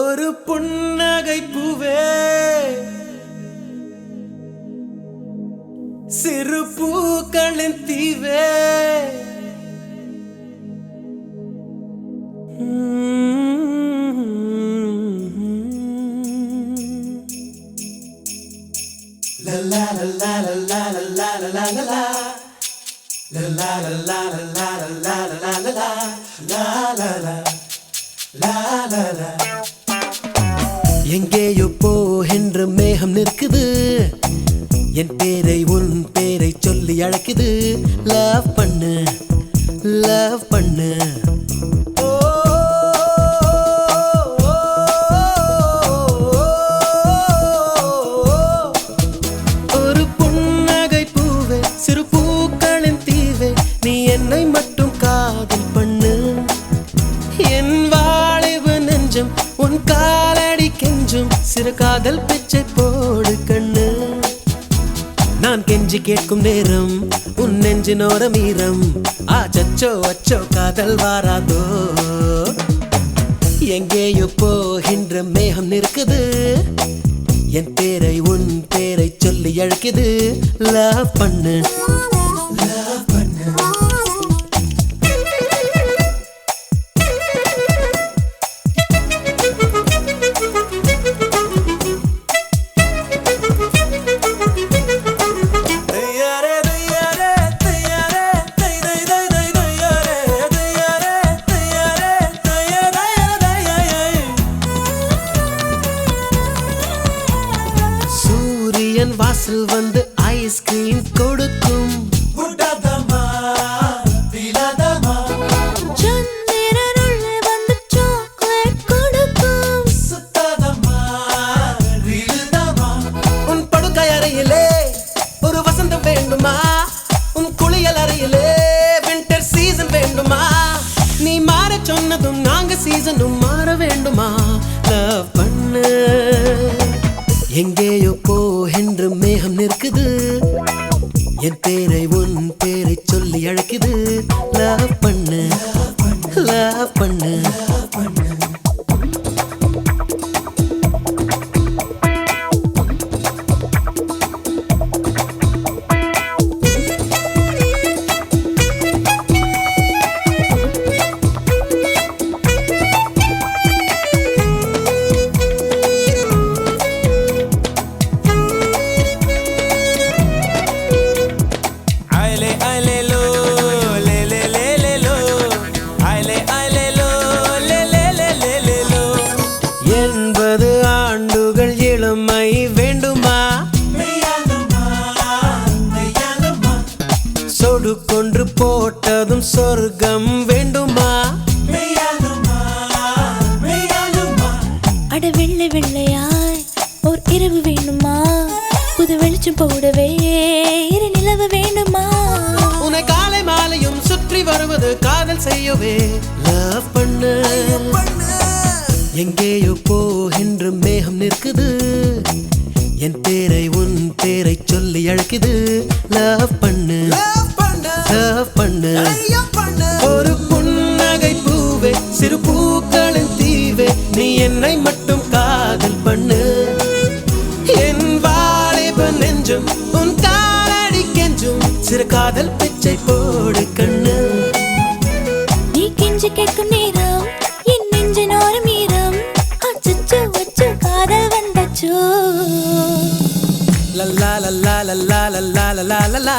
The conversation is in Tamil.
ஒரு புன்னகை பூவே சிறு பூக்களின் தீவே La la la la la la la la la la la La la la la la la la la la la la la la la la la எங்கேயோ போகின்ற மேகம் நிற்குது. என் பேரை உன் பேரை சொல்லி அழைக்குது. லவ் பண்ணு லவ் பண்ணு. காலடி கெஞ்சும் சிறு காதல் பிச்சை போடு கண்ணு. நான் கெஞ்சி கேட்கும் நேரம் உன் நெஞ்சினோர மீரம் ஆச்சோ அச்சோ காதல் வாராதோ. எங்கேயோ போகின்ற மேகம் நிற்குது. என் பேரை உன் பேரை சொல்லி அழைக்குது. லவ் பண்ணு. சூரியன் வாசல் வந்து ஐஸ்கிரீம் கொடுக்கும். வேண்டுமா? உன் குளியல் அறையிலே வின்டர் சீசன் வேண்டுமா? நீ மாற சொன்னதும் நாங்க சீசனும் மாற வேண்டுமா? எங்கேயோ போகின்ற மேகம் நிற்குது. என் பேரை உன் பேரை சொல்லி அழைக்குது. லவ் பண்ணு லவ் பண்ணு. சொர்க்கம் வேண்டுமா? அட வெள்ளை வெள்ளையாய் ஓர் இரவு வேணுமா புது வெளிச்சம் போடவே இரு நிலவு வேண்டுமா? உன்னை காலை மாலையும் சுற்றி வருவது காதல் செய்யவே. லவ் பண்ணு. எங்கேயோ போகின்ற மேகம் நிற்குது. என் பேரை உன் பேரை சொல்லி அழைக்குது. லவ் பண்ணு. லவ் பண்ணு. ஒரு புன்னகை பூவே சிறு பூக்களின் தீவே நீ என்னை மட்டும் காதல் பண்ணு. என் வாலிப நெஞ்சும் உன் காலடி கெஞ்சும் சிறு காதல் பிச்சை போடு கண்ணு. நீ கெஞ்சி கேட்கும் நேரம் என் நெஞ்சின் ஈரம் அச்சச்சோ அச்சோ காதல் வந்தாச்சோ. லல்லா லல்லா லல்லா லல்லா லல்லா லல்லா.